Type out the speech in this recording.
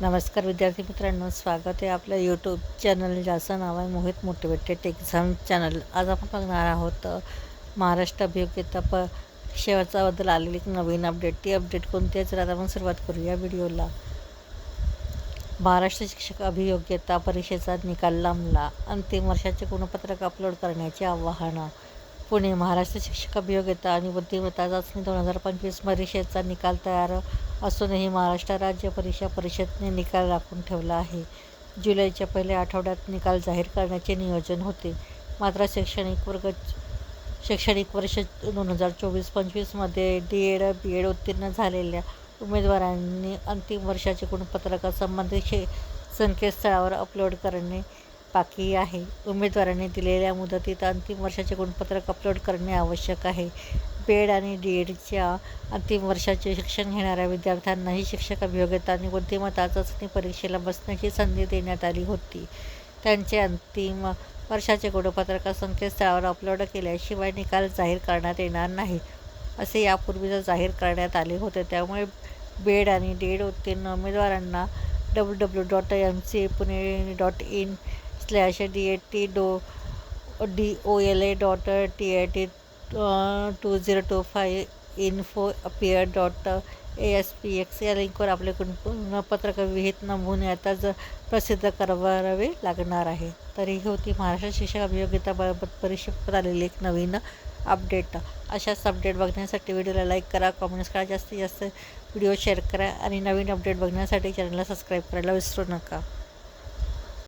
नमस्कार विद्यार्थी मित्रांनो स्वागत आहे आपल्या यूट्यूब चॅनल ज्याचं नाव आहे मोहित मोटिवेटेड एक्झाम चॅनल आज आपण बघणार आहोत महाराष्ट्र अभियोग्यता प शेवटच्याबद्दल आलेली एक नवीन अपडेट ती अपडेट कोणती आहे? तर आता आपण सुरुवात करूया व्हिडिओला महाराष्ट्र शिक्षक अभियोग्यता परीक्षेचा निकाल लांबला. अंतिम वर्षाचे गुणपत्रक अपलोड करण्याचे आवाहन. पुणे महाराष्ट्र शिक्षक अभियोग्यता आणि बुद्धिमत्ता चाचणी दोन हजार पंचवीस परीक्षेचा निकाल तयार असूनही महाराष्ट्र राज्य परीक्षा परिषदने निकाल राखून ठेवला आहे. जुलैच्या पहिल्या आठवड्यात निकाल जाहीर करण्याचे नियोजन होते. मात्र शैक्षणिक वर्ग शैक्षणिक वर्ष दोन हजार चोवीस पंचवीसमध्ये डी एड बी एड उत्तीर्ण झालेल्या उमेदवारांनी अंतिम वर्षाचे गुणपत्रक संबंधित शे संकेतस्थळावर अपलोड करणे बाकी आहे. उमेदवारांनी दिलेल्या मुदतीत अंतिम वर्षाचे गुणपत्रक अपलोड करणे आवश्यक आहे. पेड आणि डी एडच्या अंतिम वर्षाचे शिक्षण घेणाऱ्या विद्यार्थ्यांनाही शिक्षक अभियोग्यता आणि बुद्धिमत्ता चाचणी परीक्षेला बसण्याची संधी देण्यात आली होती. त्यांचे अंतिम वर्षाचे गुणपत्रक संकेतस्थळावर अपलोड केल्याशिवाय निकाल जाहीर करण्यात येणार नाही असे यापूर्वीच जाहीर करण्यात आले होते. त्यामुळे बेड आणि डेड उत्तीर्ण उमेदवारांना W W dot M C Pune dot in slash D A T डो D O L A dot T I T two zero two five info appear dot A S P X या लिंकवर आपले पत्रक विहित नमुने आताच प्रसिद्ध करावे लागणार आहे. तर ही होती महाराष्ट्र शिक्षक अभियोग्यताबाबत परिषदेत आलेली एक नवीन अपडेट अशाच अपडेट बघण्यासाठी व्हिडिओला लाईक करा कॉमेंट्स करा जास्तीत जास्त व्हिडिओ शेअर करा आणि नवीन अपडेट बघण्यासाठी चॅनलला सबस्क्राईब करायला विसरू नका.